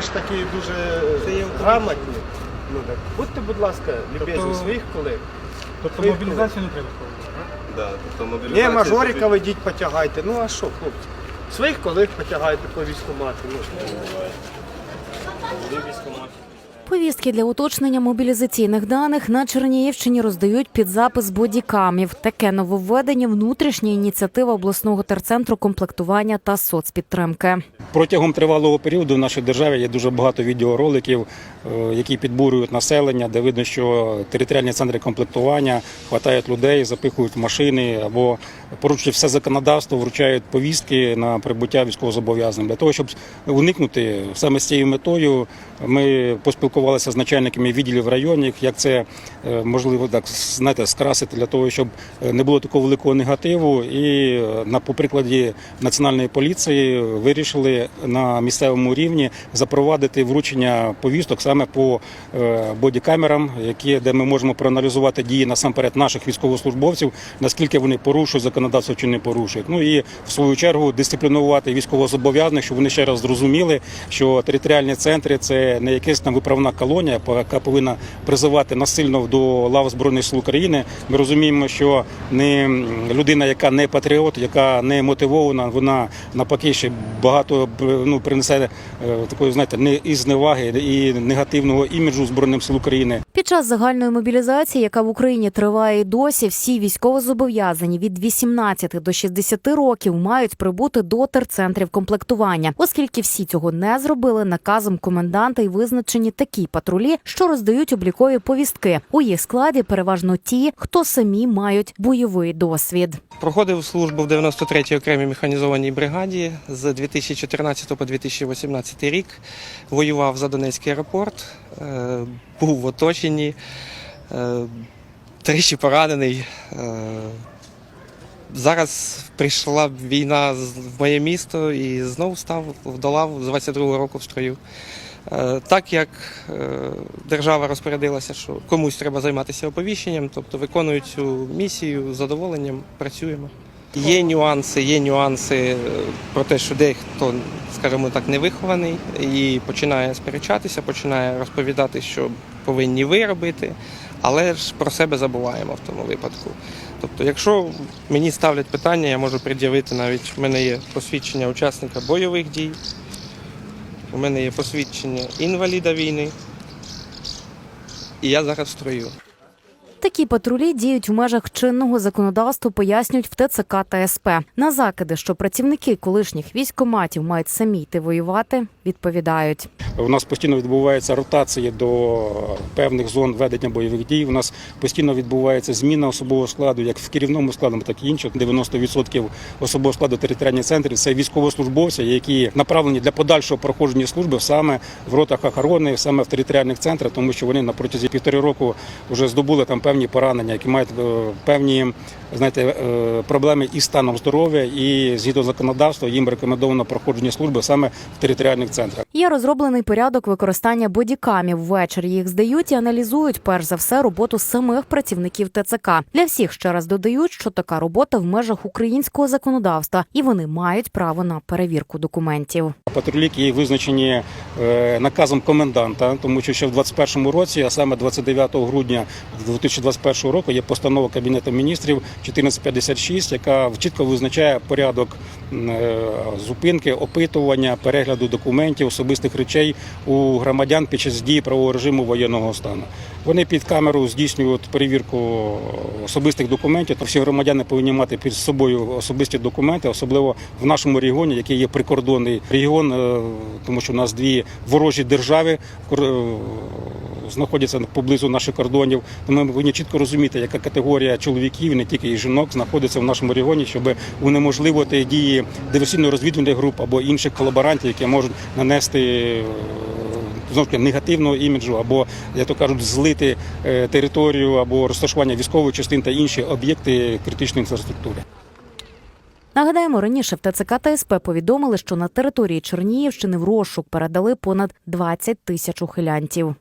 ви ж такі дуже грамотні. Ну так будьте, будь ласка, любезні Тобто- своїх колег. Тобто Своїх мобілізацію не треба проводити? Да, тобто Ні, мобілізація. мажоріка це- ведіть, потягайте. Ну а що, хлопці? Своїх колег потягайте по військкомату. Ну, Повістки для уточнення мобілізаційних даних на Чернігівщині роздають під запис бодікамів. Таке нововведення – внутрішня ініціатива обласного терцентру комплектування та соцпідтримки. Протягом тривалого періоду в нашій державі є дуже багато відеороликів, е, які підбурюють населення, де видно, що територіальні центри комплектування хватають людей, запихують в машини або порушують все законодавство, вручають повістки на прибуття військовозобов'язаним. Для того, щоб уникнути саме з цією метою, ми поспілкувалися з начальниками відділів районів, як це е, можливо так знаєте, скрасити для того, щоб е, не було такого великого негативу. І е, на по прикладі національної поліції вирішили на місцевому рівні запровадити вручення повісток саме по бодікамерам, які де ми можемо проаналізувати дії насамперед наших військовослужбовців, наскільки вони порушують законодавство чи не порушують. Ну і в свою чергу дисциплінувати військовозобов'язаних, щоб вони ще раз зрозуміли, що територіальні центри це не якась там виправна колонія, яка повинна призивати насильно до лав збройних сил України. Ми розуміємо, що не людина, яка не патріот, яка не мотивована, вона навпаки ще багато ну принесе е, такої, знаєте, не і зневаги і негативного іміджу збройним сил України. Час загальної мобілізації, яка в Україні триває досі, всі військовозобов'язані від 18 до 60 років мають прибути до терцентрів комплектування, оскільки всі цього не зробили наказом коменданта і визначені такі патрулі, що роздають облікові повістки. У їх складі переважно ті, хто самі мають бойовий досвід. Проходив службу в 93-й окремій механізованій бригаді з 2014 по 2018 рік. Воював за Донецький аеропорт, е, був в оточенні, е, тричі поранений. Е, Зараз прийшла війна в моє місто і знову став до лав з 22-го року в строю. Е, Так як держава розпорядилася, що комусь треба займатися оповіщенням, тобто виконую цю місію з задоволенням, працюємо. Є нюанси, є нюанси е, про те, що дехто, скажімо так, не вихований і починає сперечатися, починає розповідати, що повинні ви робити, але ж про себе забуваємо в тому випадку. Тобто, якщо мені ставлять питання, я можу пред'явити навіть в мене є посвідчення учасника бойових дій, у мене є посвідчення інваліда війни, і я зараз строю. Такі патрулі діють в межах чинного законодавства, пояснюють в ТЦК та СП. На закиди, що працівники колишніх військкоматів мають самі йти воювати, відповідають. У нас постійно відбуваються ротації до певних зон ведення бойових дій. У нас постійно відбувається зміна особового складу, як в керівному складу, так і інших. 90% особового складу територіальних центрів це військовослужбовці, які направлені для подальшого проходження служби саме в ротах охорони, саме в територіальних центрах, тому що вони на протязі півтори року вже здобули там певні поранення, які мають е, певні знаєте, е, проблеми із станом здоров'я, і згідно законодавства їм рекомендовано проходження служби саме в територіальних центрах. Є розроблений порядок використання бодікамів. Ввечері їх здають і аналізують перш за все роботу самих працівників ТЦК. Для всіх ще раз додають, що така робота в межах українського законодавства, і вони мають право на перевірку документів. Патрулі, які визначені е, наказом коменданта, тому що ще в 2021 році, а саме 29 грудня 2021 року, є постанова Кабінету міністрів 1456, яка чітко визначає порядок е, зупинки, опитування, перегляду документів, особистих речей у громадян під час дії правового режиму воєнного стану. Вони під камеру здійснюють перевірку особистих документів. Всі громадяни повинні мати під собою особисті документи, особливо в нашому регіоні, який є прикордонний регіон, е, тому що у нас дві ворожі держави е, знаходяться поблизу наших кордонів. Тому ми повинні чітко розуміти, яка категорія чоловіків, не тільки і жінок, знаходиться в нашому регіоні, щоб унеможливити дії диверсійно-розвідувальних груп або інших колаборантів, які можуть нанести. е, таки негативного іміджу, або як то кажуть, злити е, територію або розташування військових частин та інші об'єкти критичної інфраструктури. Нагадаємо, раніше в ТЦК та СП повідомили, що на території Чернігівщини в розшук передали понад 20 тисяч ухилянтів.